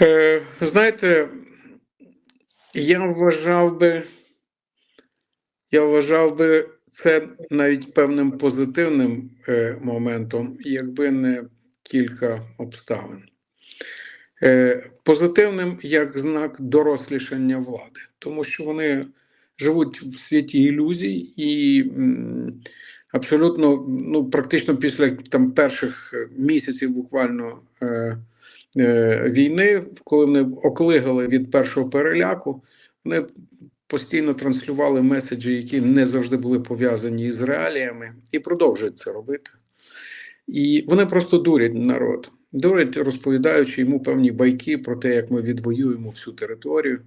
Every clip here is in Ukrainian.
Е, знаєте, я вважав би, я вважав би це навіть певним позитивним е, моментом, якби не кілька обставин. Е, позитивним як знак дорослішання влади, тому що вони живуть в світі ілюзій і абсолютно, ну, практично після там перших місяців буквально. Війни, коли вони оклигали від першого переляку, вони постійно транслювали меседжі, які не завжди були пов'язані з реаліями, і продовжують це робити. І вони просто дурять народ, дурять, розповідаючи йому певні байки про те, як ми відвоюємо всю територію,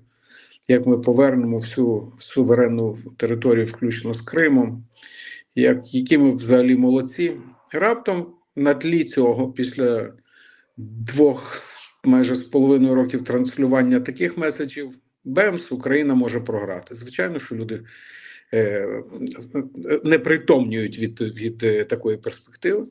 як ми повернемо всю суверенну територію, включно з Кримом, як, які ми взагалі молодці. Раптом на тлі цього, після двох майже з половиною років транслювання таких меседжів, БЕМС Україна може програти. Звичайно, що люди е, не притомнюють від, від е, такої перспективи.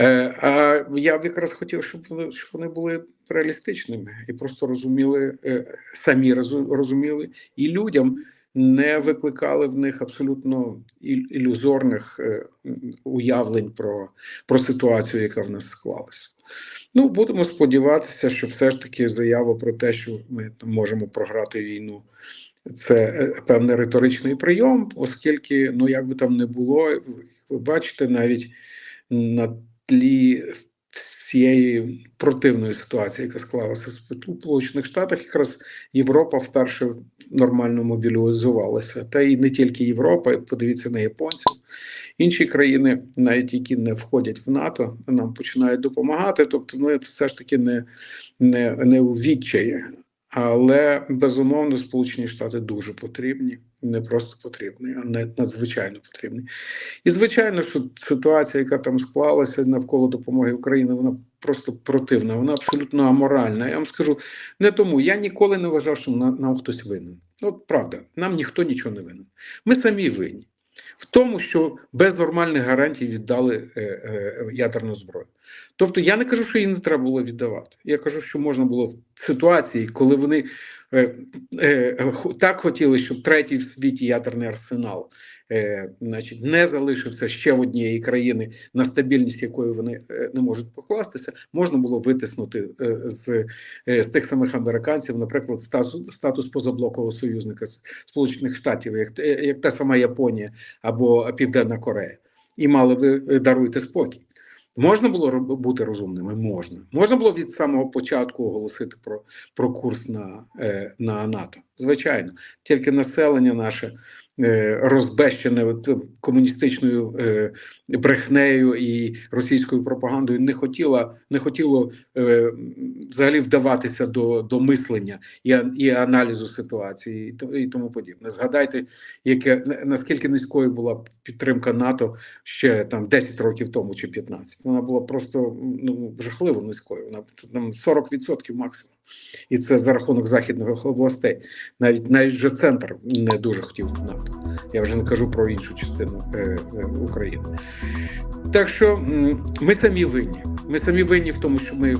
Е, а я б якраз хотів, щоб вони, щоб вони були реалістичними і просто розуміли, е, самі розуміли, і людям не викликали в них абсолютно ілюзорних е, уявлень про, про ситуацію, яка в нас склалася. Ну, будемо сподіватися, що все ж таки заява про те, що ми можемо програти війну, це е, певний риторичний прийом, оскільки, ну як би там не було, ви бачите, навіть на тлі всієї противної ситуації, яка склалася в Сполучених Штатах, якраз Європа вперше нормально мобілізувалася. Та і не тільки Європа, подивіться на японців. Інші країни, навіть які не входять в НАТО, нам починають допомагати. Тобто, ми все ж таки не, не, не у відчаї. Але безумовно Сполучені Штати дуже потрібні, не просто потрібні, а не надзвичайно потрібні. І звичайно, що ситуація, яка там склалася навколо допомоги Україні, вона просто противна, вона абсолютно аморальна. Я вам скажу не тому. Я ніколи не вважав, що нам, хтось винен. От правда, нам ніхто нічого не винен. Ми самі винні в тому, що без нормальних гарантій віддали е, е, ядерну зброю. Тобто я не кажу, що її не треба було віддавати. Я кажу, що можна було в ситуації, коли вони е, так хотіли, щоб третій в світі ядерний арсенал е, значить, не залишився ще в однієї країни, на стабільність якої вони е, не можуть покластися, можна було витиснути е, з, е, з тих самих американців, наприклад, статус, статус позаблокового союзника Сполучених Штатів, як, як та сама Японія або Південна Корея, і мали би е, даруйте спокій. Можна було бути розумними? Можна. Можна було від самого початку оголосити про, про курс на, е, на НАТО. Звичайно, тільки населення наше е, розбещене е, комуністичною е, брехнею і російською пропагандою не хотіло, не хотіло взагалі вдаватися до, до мислення і, і аналізу ситуації і, тому подібне. Згадайте, яке на- наскільки низькою була підтримка НАТО ще там 10 років тому чи 15. Вона була просто ну жахливо низькою. Вона там 40% максимум. І це за рахунок західних областей. Навіть навіть вже центр не дуже хотів НАТО. Я вже не кажу про іншу частину е, е, України. Так що ми самі винні. Ми самі винні в тому, що ми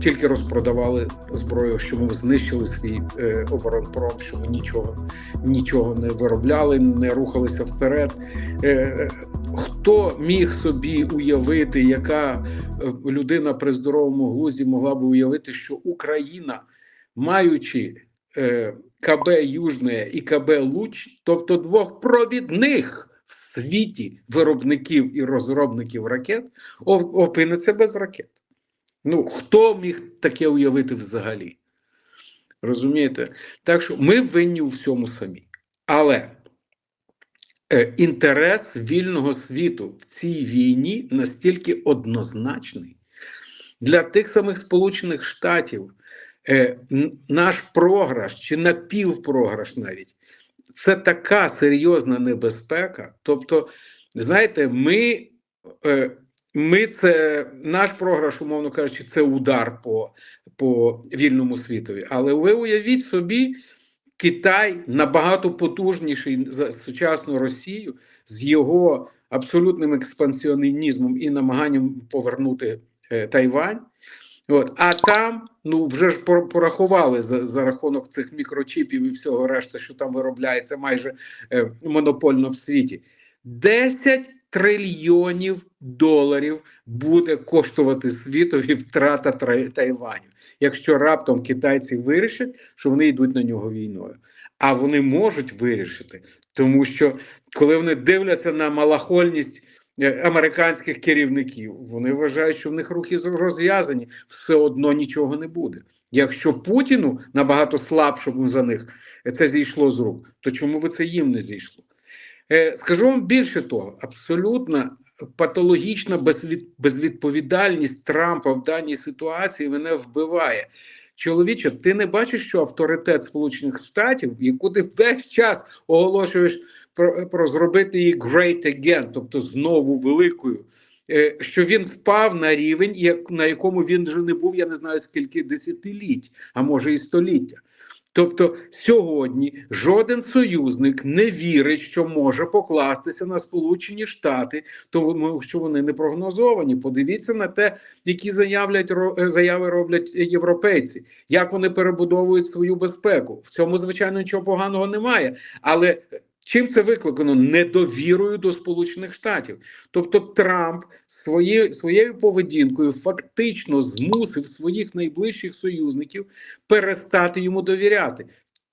тільки розпродавали зброю, що ми знищили свій е, оборонпром, що ми нічого, нічого не виробляли, не рухалися вперед. Е, е, хто міг собі уявити, яка е, людина при здоровому глузді могла би уявити, що Україна, маючи е, КБ Южне і КБ Луч, тобто двох провідних в світі виробників і розробників ракет, опиниться без ракет. Ну, хто міг таке уявити взагалі? Розумієте? Так що ми винні у всьому самі. Але інтерес вільного світу в цій війні настільки однозначний для тих самих Сполучених Штатів. Е, наш програш чи напівпрограш навіть це така серйозна небезпека. Тобто, знаєте, ми, е, ми це наш програш, умовно кажучи, це удар по, по вільному світові. Але ви уявіть собі, Китай набагато потужніший за сучасну Росію з його абсолютним експансіонізмом і намаганням повернути е, Тайвань. От, а там, ну вже ж пор- порахували за, за рахунок цих мікрочіпів і всього решта, що там виробляється майже е, монопольно в світі. 10 трильйонів доларів буде коштувати світові втрата Тайваню, якщо раптом китайці вирішать, що вони йдуть на нього війною. А вони можуть вирішити, тому що коли вони дивляться на малахольність е, американських керівників, вони вважають, що в них руки розв'язані, все одно нічого не буде. Якщо Путіну набагато слабшому за них це зійшло з рук, то чому би це їм не зійшло? Е, Скажу вам більше того, абсолютно патологічна безвідповідальність Трампа в даній ситуації мене вбиває. Чоловіче, ти не бачиш, що авторитет Сполучених Штатів, яку ти весь час оголошуєш про, про зробити її great again, тобто знову великою, е, що він впав на рівень, на якому він вже не був, я не знаю скільки десятиліть, а може і століття. Тобто сьогодні жоден союзник не вірить, що може покластися на Сполучені Штати, тому що вони не прогнозовані. Подивіться на те, які заявлять е, заяви роблять європейці, як вони перебудовують свою безпеку. В цьому звичайно нічого поганого немає, але. Чим це викликано недовірою до Сполучених Штатів? Тобто Трамп свої, своєю поведінкою фактично змусив своїх найближчих союзників перестати йому довіряти.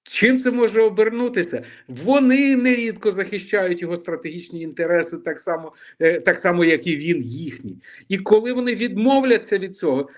Чим це може обернутися? Вони нерідко захищають його стратегічні інтереси, так само, е, так само, як і він їхні. І коли вони відмовляться від цього,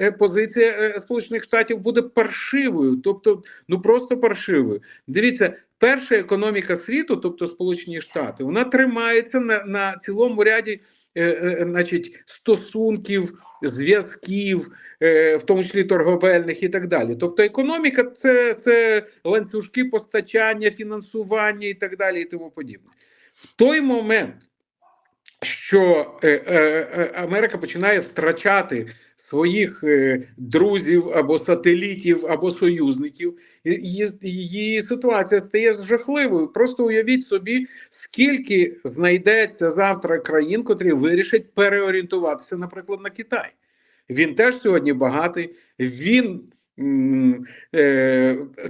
е, позиція е, Сполучених Штатів буде паршивою, тобто ну просто паршивою. Дивіться, перша економіка світу, тобто Сполучені Штати, вона тримається на, на цілому ряді. е, е, Значить, стосунків, зв'язків, е, в тому числі торговельних і так далі. Тобто, економіка це, це ланцюжки постачання, фінансування і так далі, і тому подібне. В той момент, що е, е, е, Америка починає втрачати своїх друзів або сателітів, або союзників, її, ситуація стає жахливою. Просто уявіть собі, скільки знайдеться завтра країн, котрі вирішать переорієнтуватися, наприклад, на Китай. Він теж сьогодні багатий, він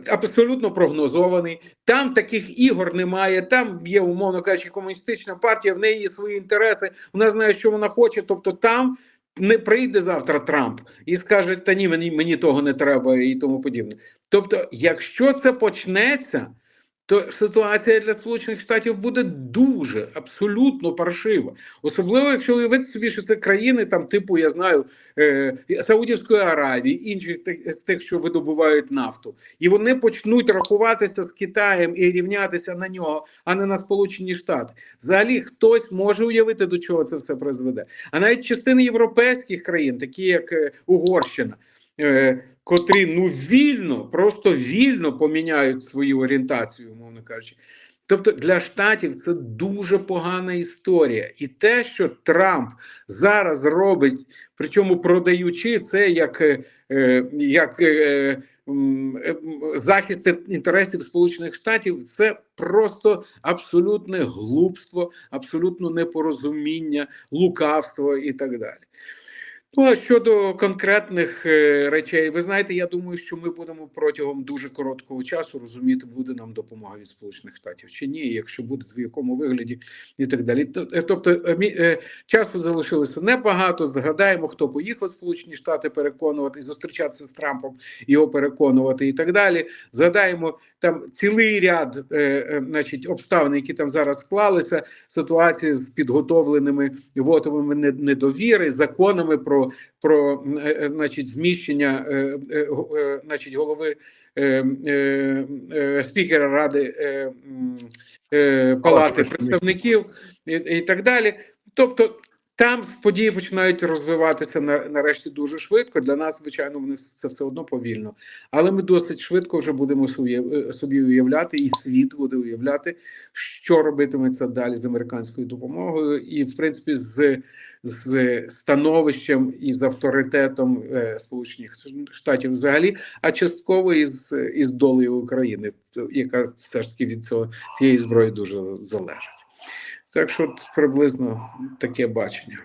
абсолютно прогнозований. Там таких ігор немає. Там є, умовно кажучи, комуністична партія, в неї є свої інтереси, вона знає, що вона хоче. Тобто там не прийде завтра Трамп і скаже: Та ні, мені, мені того не треба і тому подібне. Тобто, якщо це почнеться. То ситуація для Сполучених Штатів буде дуже абсолютно паршива, особливо якщо уявити собі, що це країни, там типу я знаю е, Саудівської Аравії, інших тих, з тих, що видобувають нафту, і вони почнуть рахуватися з Китаєм і рівнятися на нього, а не на Сполучені Штати. Взагалі хтось може уявити, до чого це все призведе. А навіть частини європейських країн, такі як е, Угорщина. е, Котрі ну вільно, просто вільно поміняють свою орієнтацію, умовно кажучи. Тобто для штатів це дуже погана історія, і те, що Трамп зараз робить, причому продаючи це як, е, е, як е, захист інтересів Сполучених Штатів, це просто абсолютне глупство, абсолютно непорозуміння, лукавство і так далі. Ну, а щодо конкретних е, речей, ви знаєте, я думаю, що ми будемо протягом дуже короткого часу розуміти, буде нам допомога від Сполучених Штатів чи ні, якщо буде в якому вигляді і так далі. Е, Тобто е, часу залишилося небагато. Згадаємо, хто поїхав в Сполучені Штати переконувати, зустрічатися з Трампом, його переконувати і так далі. Згадаємо там цілий ряд, значить, обставин, які там зараз склалися, ситуації з підготовленими вотовими недовіри, законами про, про е, е, значить, зміщення е, значить, голови спікера Ради Палати представників і так далі. Тобто. Там події починають розвиватися на- нарешті дуже швидко. Для нас, звичайно, вони це все одно повільно. Але ми досить швидко вже будемо е, собі уявляти, і світ буде уявляти, що робитиметься далі з американською допомогою, і в принципі з, з становищем і з авторитетом е, Сполучених Штатів взагалі, а частково із, із долею України, яка все ж таки від цього цієї зброї дуже залежить. Так що приблизно таке бачення.